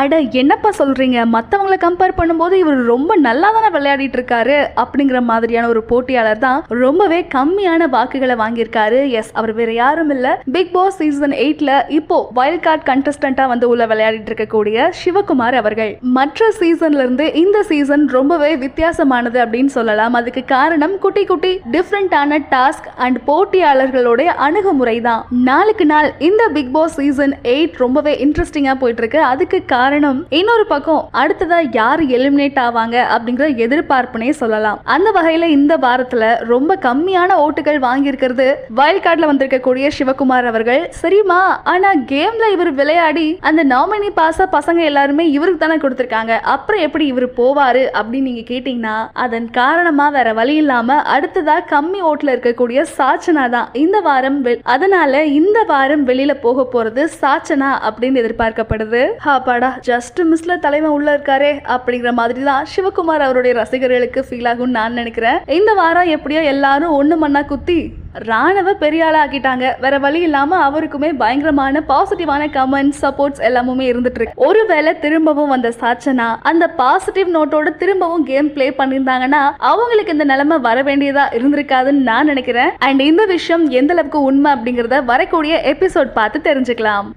அட என்னப்பா சொல்கிறீங்க மற்றவங்கள கம்பேர் பண்ணும்போது இவர் ரொம்ப நல்லா தானே விளையாடிட்டு இருக்காரு அப்படிங்கிற மாதிரியான ஒரு போட்டியாளர் தான் ரொம்பவே கம்மியான வாக்குகளை வாங்கியிருக்காரு. எஸ் அவர் வேற யாரும் இல்லை. பிக் பாஸ் சீசன் எயிட்ல இப்போ வைல்ட் கார்டு கண்டஸ்டண்டா வந்து உள்ள விளையாடிட்டு இருக்கக்கூடிய சிவகுமார் அவர்கள். மற்ற சீசன்ல இருந்து இந்த சீசன் ரொம்பவே வித்தியாசமானது அப்படின்னு சொல்லலாம். அதுக்கு காரணம் குட்டி குட்டி டிஃப்ரெண்டான டாஸ்க் அண்ட் போட்டியாளர்களுடைய அணுகுமுறை தான். நாளுக்கு நாள் இந்த பிக் பாஸ் சீசன் எயிட் ரொம்பவே இன்ட்ரெஸ்டிங்கா போயிட்டு இருக்கு அதுக்கு காரணம் இன்னொரு பக்கம் அடுத்ததா யார் எலிமினேட் ஆவாங்க அப்படிங்கிற எதிர்பார்ப்புனே சொல்லலாம். அந்த வகையில இந்த வாரத்துல ரொம்ப கம்மியான ஓட்டுகள் வாங்கியிருக்கிறது வைல்ட் கார்டுல வந்திருக்கக்கூடிய சிவகுமார் அவர்கள். சரிமா ஆனா கேம்ல இவர் விளையாடி அந்த நாமினி பாஸ பசங்க எல்லாருமே இவருக்கு தானே கொடுத்திருக்காங்க. அப்புறம் எப்படி இவர் போவாரு அப்படின்னு நீங்க கேட்டீங்கன்னா அதன் காரணமா வேற வழி இல்லாம அடுத்ததா கம்மி ஓட்டுல இருக்கக்கூடிய சாச்சனா தான் இந்த வாரம் வெ- அதனால இந்த வாரம் வெளியில போக போறது சாச்சனா அப்படின்னு எதிர்பார்க்கப்படுது. ஹாப்பாடா ஜஸ்ட் மிஸ்ல தலைவன் உள்ள இருக்காரே அப்படிங்கிற மாதிரி தான் சிவகுமார் அவருடைய ரசிகர்களுக்கு ஃபீல் ஆகும்னு நான் நினைக்கிறேன். இந்த வாரம் எப்படியோ எல்லாரும் ஒண்ணு மண்ணா குத்தி ராணுவ பெரியாள ஆக்கிட்டாங்க. வேற வழி இல்லாம அவருக்குமே பயங்கரமான பாசிட்டிவான கமெண்ட்ஸ் சப்போர்ட்ஸ் எல்லாமே இருந்துட்டு இருக்கு. ஒருவேளை திரும்பவும் வந்த சாச்சனா அந்த பாசிட்டிவ் நோட்டோட திரும்பவும் கேம் ப்ளே பண்ணியிருந்தாங்கன்னா அவங்களுக்கு இந்த நிலைமை வர வேண்டியதா இருந்திருக்காதுன்னு நான் நினைக்கிறேன். அண்ட் இந்த விஷயம் எந்த அளவுக்கு உண்மை அப்படிங்கறத வரக்கூடிய எபிசோட் பார்த்து தெரிஞ்சுக்கலாம்.